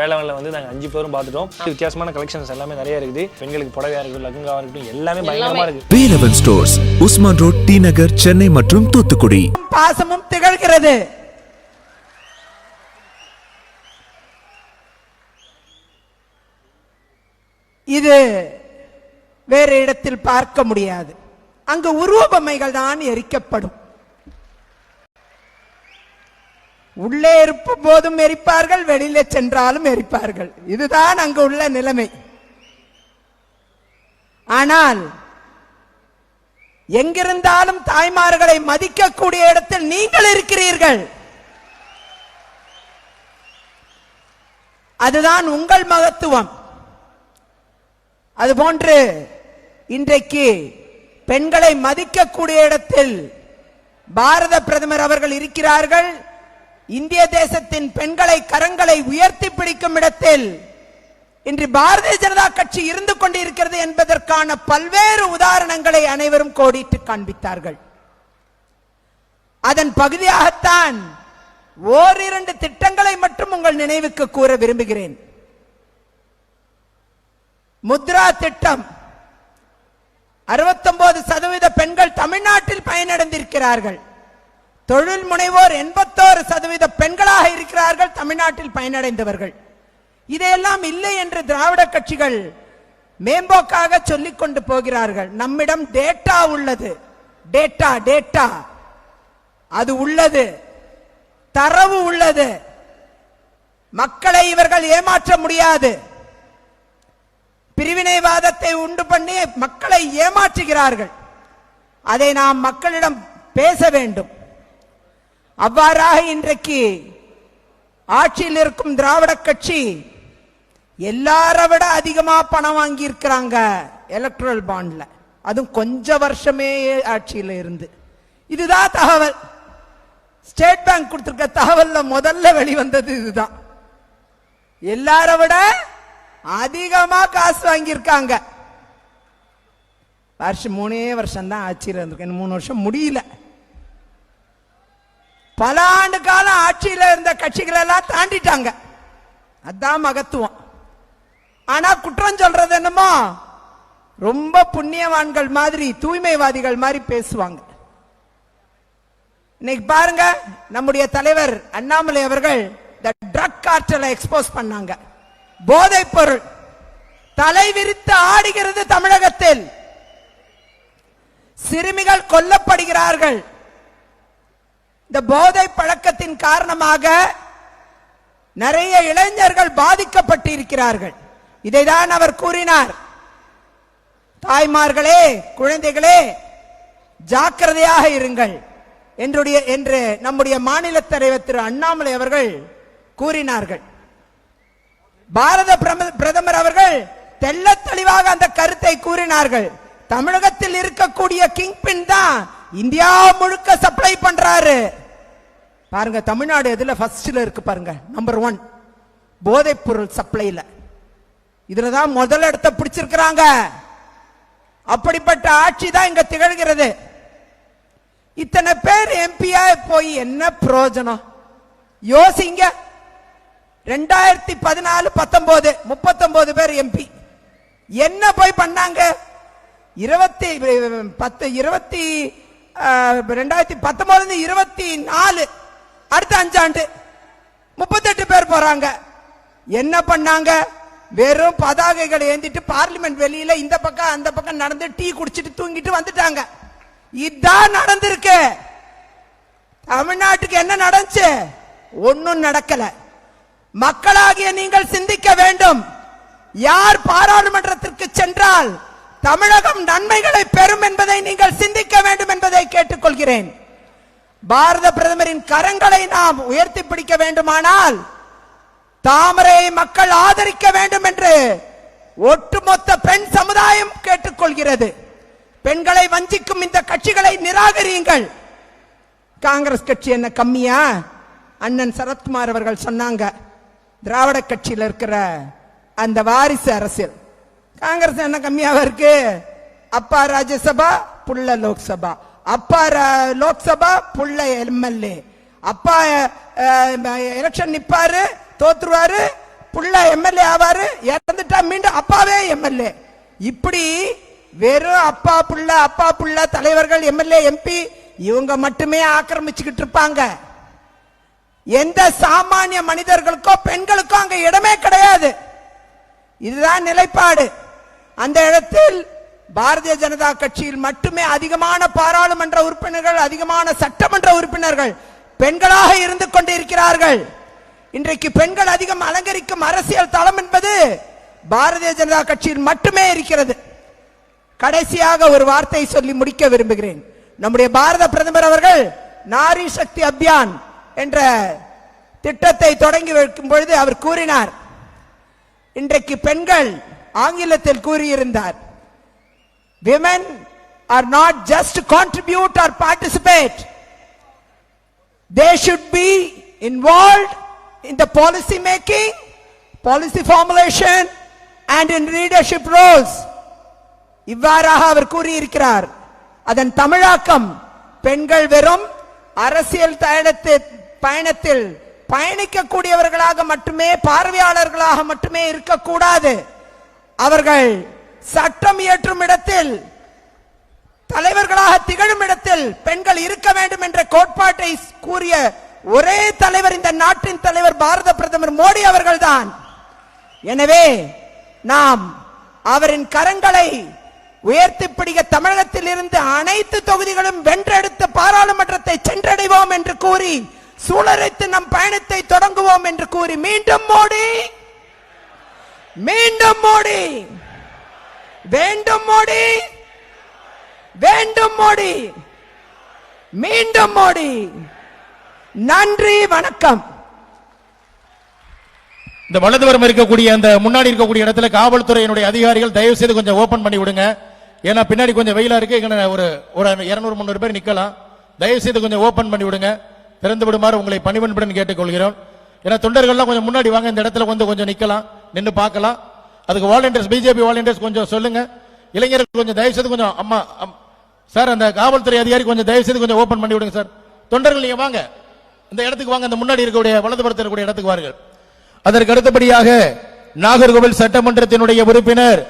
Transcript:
வேளாண்ல வந்து நாங்கள் அஞ்சு பேரும் பார்த்துட்டோம். வித்தியாசமான கலெக்ஷன்ஸ் எல்லாமே நிறைய இருக்குது. பெண்களுக்கு புடவையா இருக்கட்டும் லகுங்காவா இருக்கட்டும் எல்லாமே பயங்கரமா இருக்கு. Velavan stores Usman road T Nagar Chennai மற்றும் தூத்துக்குடி. பாசமும் திகழ்கிறது. இது வேறு இடத்தில் பார்க்க முடியாது. அங்கு உருவபொம்மைகள் தான் எரிக்கப்படும். உள்ளே இருக்கும் போதும் எரிப்பார்கள் வெளியில சென்றாலும் எரிப்பார்கள். இதுதான் அங்கு உள்ள நிலைமை. ஆனால் எங்கிருந்தாலும் தாய்மார்களை மதிக்கக்கூடிய இடத்தில் நீங்கள் இருக்கிறீர்கள். அதுதான் உங்கள் மகத்துவம். அதுபோன்று இன்றைக்கு பெண்களை மதிக்கக்கூடிய இடத்தில் பாரத பிரதமர் அவர்கள் இருக்கிறார்கள். இந்திய தேசத்தின் பெண்களை கரங்களை உயர்த்தி பிடிக்கும் இடத்தில் இன்று பாரதிய ஜனதா கட்சி இருந்து கொண்டிருக்கிறது என்பதற்கான பல்வேறு உதாரணங்களை அனைவரும் கோடிட்டு காண்பித்தார்கள். அதன் பகுதியாகத்தான் ஓரிரண்டு திட்டங்களை மட்டும் உங்கள் நினைவுக்கு கூற விரும்புகிறேன். முத்ரா திட்டம். 69% சதவீத பெண்கள் தமிழ்நாட்டில் பயனடைந்திருக்கிறார்கள். தொழில் முனைவோர் எண்பத்தோரு சதவீத பெண்களாக இருக்கிறார்கள் தமிழ்நாட்டில் பயனடைந்தவர்கள். இதையெல்லாம் இல்லை என்று திராவிட கட்சிகள் மேம்போக்காக சொல்லிக் கொண்டு போகிறார்கள். நம்மிடம் டேட்டா உள்ளது. டேட்டா டேட்டா அது உள்ளது. தரவு உள்ளது. மக்களை இவர்கள் ஏமாற்ற முடியாது. பிரிவினைவாதத்தை உண்டு பண்ணி மக்களை ஏமாற்றுகிறார்கள். அதை நாம் மக்களிடம் பேச வேண்டும். அவ்வாறாக இன்றைக்கு ஆட்சியில் இருக்கும் திராவிட கட்சி எல்லார விட அதிகமா பணம் வாங்கி இருக்கிறாங்க எலக்ட்ரல் பாண்ட்ல அதுவும் கொஞ்ச வருஷமே ஆட்சியில் இருந்து. இதுதான் தகவல். ஸ்டேட் பேங்க் கொடுத்திருக்க தகவல்ல முதல்ல வெளிவந்தது இதுதான். எல்லார விட அதிகமா காசு வாங்கியிருக்காங்க. வருஷம் மூணே வருஷம் தான் ஆட்சியில் இருந்திருக்கு மூணு வருஷம் முடியல. பல ஆண்டு காலம் ஆட்சியில் இருந்த கட்சிகள் எல்லாம் தாண்டிட்டாங்க. அதான் மகத்துவம். ஆனா குற்றம் சொல்றது என்னமோ ரொம்ப புண்ணியவான்கள் மாதிரி தூய்மைவாதிகள் மாதிரி பேசுவாங்க. இன்னைக்கு பாருங்க நம்முடைய தலைவர் அண்ணாமலை அவர்கள் இந்த ட்ரக் காற்றலை எக்ஸ்போஸ் பண்ணாங்க. போதை பொருள். தலை விரித்து ஆடுகிறது தமிழகத்தில். சிறுமிகள் கொல்லப்படுகிறார்கள். இந்த போதை பழக்கத்தின் காரணமாக நிறைய இளைஞர்கள் பாதிக்கப்பட்டு இருக்கிறார்கள் இதைதான் அவர் கூறினார். தாய்மார்களே குழந்தைகளே ஜாக்கிரதையாக இருங்கள் என்றுடைய என்று நம்முடைய மாநில தலைவர் திரு அண்ணாமலை அவர்கள் கூறினார்கள். பாரத பிரம- பிரதமர் அவர்கள் தெல்ல தெளிவாக அந்த கருத்தை கூறினார்கள். தமிழகத்தில் இருக்கக்கூடிய கிங் பின் தான் இந்தியா முழுக்க சப்ளை பண்றாரு. பாருங்க தமிழ்நாடு எதுல ஃபர்ஸ்ட்ல இருக்கு பாருங்க நம்பர் ஒன் போதைப் பொருள் சப்ளைல இதுலதான் முதல் இடத்த பிடிச்சிருக்கிறாங்க. அப்படிப்பட்ட ஆட்சி தான் இங்க திகழ்கிறது. இத்தனை பேர் எம்பியா போய் என்ன பிரயோஜனம்? யோசிங்க. ரெண்டாயிரத்தி பதினாலு பத்தொன்பது முப்பத்தொன்பது பேர் எம்பி என்ன போய் பண்ணாங்க? இருபத்தி பத்து இருபத்தி ரெண்டாயிரத்தி பத்தொன்பதுல இருபத்தி நாலு அடுத்த அஞ்சாண்டு முப்பத்தெட்டு பேர் போறாங்க. என்ன பண்ணாங்க? வெறும் பதாகைகளை ஏந்திட்டு பார்லிமெண்ட் வெளியில இந்த பக்கம் அந்த பக்கம் நடந்து டீ குடிச்சிட்டு தூங்கிட்டு வந்துட்டாங்க. இதான் நடந்திருக்கு. தமிழ்நாட்டுக்கு என்ன நடந்துச்சு? ஒன்னும் நடக்கல. மக்களாகிய நீங்கள் சிந்திக்க வேண்டும். யார் பாராளுமன்றத்திற்கு சென்றால் தமிழகம் நன்மைகளை பெறும் என்பதை நீங்கள் சிந்திக்க வேண்டும் என்பதை கேட்டுக்கொள்கிறேன். பாரத பிரதமரின் கரங்களை நாம் உயர்த்தி பிடிக்க வேண்டுமானால் தாமரையை மக்கள் ஆதரிக்க வேண்டும் என்று ஒட்டுமொத்த பெண் சமுதாயம் கேட்டுக்கொள்கிறது. பெண்களை வஞ்சிக்கும் இந்த கட்சிகளை நிராகரியுங்கள். காங்கிரஸ் கட்சி என்ன கம்மியா? அண்ணன் சரத்குமார் அவர்கள் சொன்னாங்க திராவிட கட்சியில் இருக்கிற அந்த வாரிசு அரசியல். காங்கிரஸ் என்ன கம்மியாவா இருக்கு? அப்பா ராஜ்யசபா புள்ள லோக்சபா. அப்பா லோக்சபா புள்ள எம்எல்ஏ. அப்பா எலெக்ஷன் நிப்பாரு தோத்துருவாரு புள்ள எம்எல்ஏ ஆவாரு இறந்துட்டா மீண்டும் அப்பாவே எம்எல்ஏ. இப்படி வெறும் அப்பா புள்ள அப்பா புள்ள தலைவர்கள் எம்எல்ஏ எம்பி இவங்க மட்டுமே ஆக்கிரமிச்சுக்கிட்டு இருப்பாங்க. எந்த சாமானிய மனிதர்களுக்கோ பெண்களுக்கோ அங்க இடமே கிடையாது. இதுதான் நிலைப்பாடு. அந்த இடத்தில் பாரதிய ஜனதா கட்சியில் மட்டுமே அதிகமான பாராளுமன்ற உறுப்பினர்கள் அதிகமான சட்டமன்ற உறுப்பினர்கள் பெண்களாக இருந்து கொண்டிருக்கிறார்கள். இன்றைக்கு பெண்கள் அதிகம் அலங்கரிக்கும் அரசியல் தளம் என்பது பாரதிய ஜனதா கட்சியில் மட்டுமே இருக்கிறது. கடைசியாக ஒரு வார்த்தை சொல்லி முடிக்க விரும்புகிறேன். நம்முடைய பாரத பிரதமர் அவர்கள் நாரி சக்தி அபியான் என்ற திட்டத்தை தொடங்கி வைக்கும் பொழுது அவர் கூறினார் இன்றைக்கு பெண்கள் ஆங்கிலத்தில் கூறியிருந்தார் women are not just contribute or participate they should be involve in the policy making policy formulation and in leadership roles இவ்வாறாக அவர் கூறியிருக்கிறார் அதன் தமிழாக்கம் பெண்கள் வெறும் அரசியல் தயணத்தில் பயணத்தில் பயணிக்கக்கூடியவர்களாக மட்டுமே பார்வையாளர்களாக மட்டுமே இருக்கக்கூடாது. அவர்கள் சட்டம் இயற்றும் இடத்தில் தலைவர்களாக திகழும் இடத்தில் பெண்கள் இருக்க வேண்டும் என்ற கோட்பாட்டை கூறிய ஒரே தலைவர் இந்த நாட்டின் தலைவர் பாரத பிரதமர் மோடி அவர்கள்தான். எனவே நாம் அவரின் கரங்களை உயர்த்தி பிடிக்க தமிழகத்தில் இருந்து அனைத்து தொகுதிகளும் வென்றெடுத்து பாராளுமன்றத்தை சென்றடைவோம் என்று கூறி சூழலைத்து நம் பயணத்தை தொடங்குவோம் என்று கூறி மீண்டும் மோடி! மீண்டும் மோடி. வேண்டும் மோடி. வேண்டும் மோடி. மீண்டும் மோடி. நன்றி வணக்கம். இந்த வலதுபுறம் இருக்கக்கூடிய அந்த முன்னாடி இருக்கக்கூடிய இடத்துல காவல்துறையினுடைய அதிகாரிகள் தயவு செய்து கொஞ்சம் ஓபன் பண்ணி விடுங்க. ஏன்னா பின்னாடி கொஞ்சம் வெயிலா இருக்கு. இங்க ஒரு ஒரு இருநூறு முந்நூறு பேர் நிக்கலாம். தயவு செய்து கொஞ்சம் ஓபன் பண்ணி விடுங்க. திறந்து விடுமாறு உங்களை பணிவன்புடன் கேட்டுக்கொள்கிறோம். ஏன்னா தொண்டர்கள்லாம் கொஞ்சம் முன்னாடி வாங்க இந்த இடத்துல வந்து கொஞ்சம் நிக்கலாம். நின்று பார்க்கலாம். அதுக்கு வாலண்டியர்ஸ் பிஜேபி வாலண்டியர்ஸ் கொஞ்சம் சொல்லுங்க. இளைஞர்கள் கொஞ்சம் தயவு செய்து கொஞ்சம் அம்மா சார் அந்த காவல்துறை அதிகாரி கொஞ்சம் தயவு செய்து கொஞ்சம் ஓபன் பண்ணி விடுங்க சார். தொண்டர்கள் நீங்க வாங்க. இந்த இடத்துக்கு வாங்க. இந்த முன்னாடி இருக்கக்கூடிய வலதுபுறத்தில் இருக்கக்கூடிய இடத்துக்கு வாருங்கள். அதற்கு அடுத்தபடியாக நாகர்கோவில் சட்டமன்றத்தினுடைய உறுப்பினர்